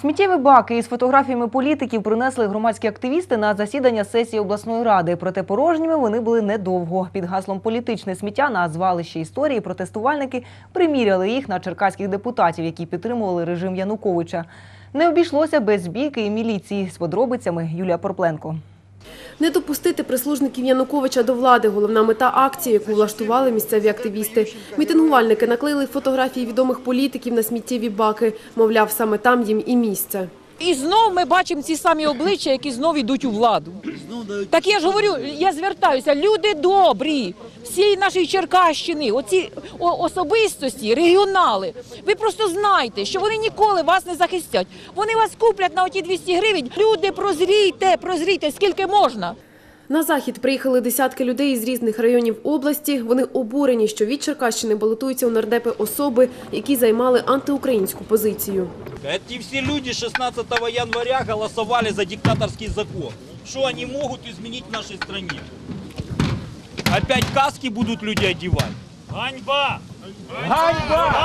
Сміттєві баки із фотографіями політиків принесли громадські активісти на засідання сесії обласної ради. Проте порожніми вони були недовго. Під гаслом політичне сміття на звалище історії протестувальники приміряли їх на черкаських депутатів, які підтримували режим Януковича. Не обійшлося без бійки і міліції. З подробицями Юлія Порпленко. Не допустити прислужників Януковича до влади – головна мета акції, яку влаштували місцеві активісти. Мітингувальники наклеїли фотографії відомих політиків на сміттєві баки. Мовляв, саме там їм і місце. І знов ми бачимо ці самі обличчя, які знов йдуть у владу. Так я ж говорю, я звертаюся, люди добрі, всієї нашої Черкащини, оці особистості, регіонали. Ви просто знайте, що вони ніколи вас не захистять. Вони вас куплять на оті 200 гривень. Люди, прозрійте, прозрійте, скільки можна. На захід приїхали десятки людей із різних районів області. Вони обурені, що від Черкащини балотуються у нардепи особи, які займали антиукраїнську позицію. Эти все люди 16 января голосовали за диктаторский закон. Что они могут изменить в нашей стране? Опять каски будут люди одевать. Ганьба! Ганьба!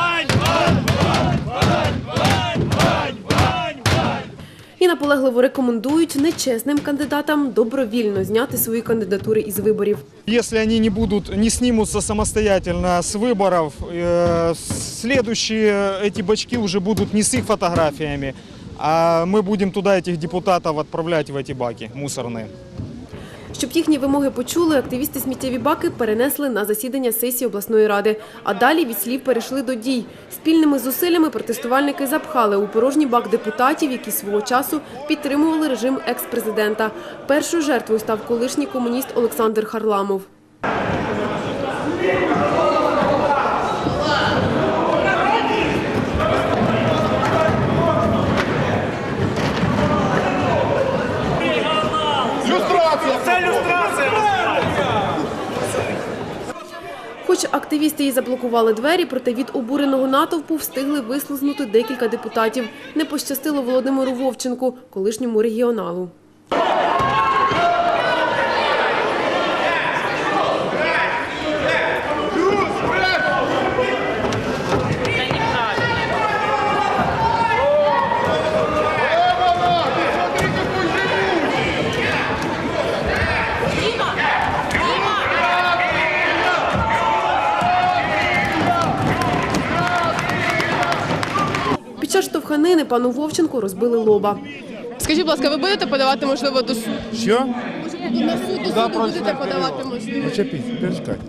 І наполегливо рекомендують нечесним кандидатам добровільно зняти свої кандидатури із виборів. Если они не будут, не снимутся самостоятельно с выборов, э, следующие эти бачки уже будут не с их фотографиями, а мы будем туда этих депутатов отправлять в эти баки мусорные. Щоб їхні вимоги почули, активісти сміттєві баки перенесли на засідання сесії обласної ради. А далі від слів перейшли до дій. Спільними зусиллями протестувальники запхали у порожній бак депутатів, які свого часу підтримували режим екс-президента. Першою жертвою став колишній комуніст Олександр Харламов. Хоч активісти і заблокували двері, проте від обуреного натовпу встигли вислизнути декілька депутатів. Не пощастило Володимиру Вовченку, колишньому регіоналу. Під час штовханини пану Вовченку розбили лоба. Скажіть, будь ласка, ви будете подавати можливо до суду? Що? На суд до суду будете подавати можливо? Почепіть, перечекайте.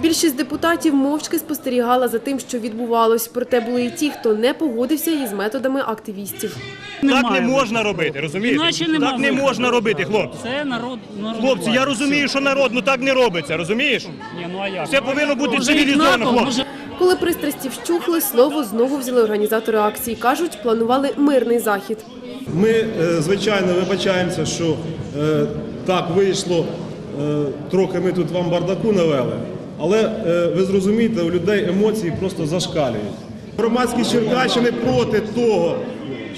Більшість депутатів мовчки спостерігала за тим, що відбувалось. Проте були і ті, хто не погодився із методами активістів. Так не можна робити, розумієте? Так не можна робити, хлопці. Це народ, Хлопці, я розумію, що народ, ну так не робиться, розумієш? Ні, ну? Все повинно бути цивілізовано, хлопці. Коли пристрасті вщухли, слово знову взяли організатори акції. Кажуть, планували мирний захід. Ми, е, звичайно, вибачаємося, що е, так вийшло, е, трохи ми тут вам бардаку навели, але е, ви зрозумієте, у людей емоції просто зашкалюють. Громадські Черкащини проти того,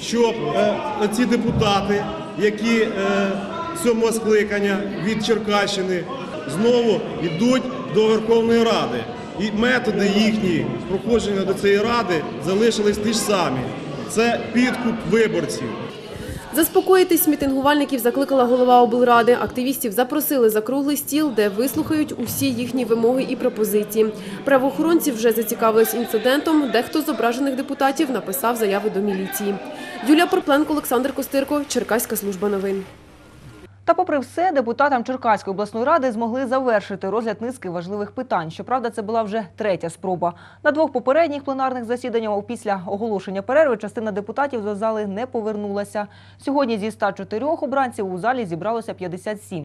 щоб е, ці депутати, які е, сьомого скликання від Черкащини, знову йдуть до Верховної Ради. І методи їхні проходження до цієї ради залишились ті ж самі. Це підкуп виборців. Заспокоїтись мітингувальників закликала голова облради. Активістів запросили за круглий стіл, де вислухають усі їхні вимоги і пропозиції. Правоохоронці вже зацікавились інцидентом. Дехто з ображених депутатів написав заяви до міліції. Юлія Порпленко, Олександр Костирко, Черкаська служба новин. Та попри все, депутатам Черкаської обласної ради змогли завершити розгляд низки важливих питань. Щоправда, це була вже третя спроба. На двох попередніх пленарних засіданнях після оголошення перерви частина депутатів до зали не повернулася. Сьогодні зі 104 обранців у залі зібралося 57.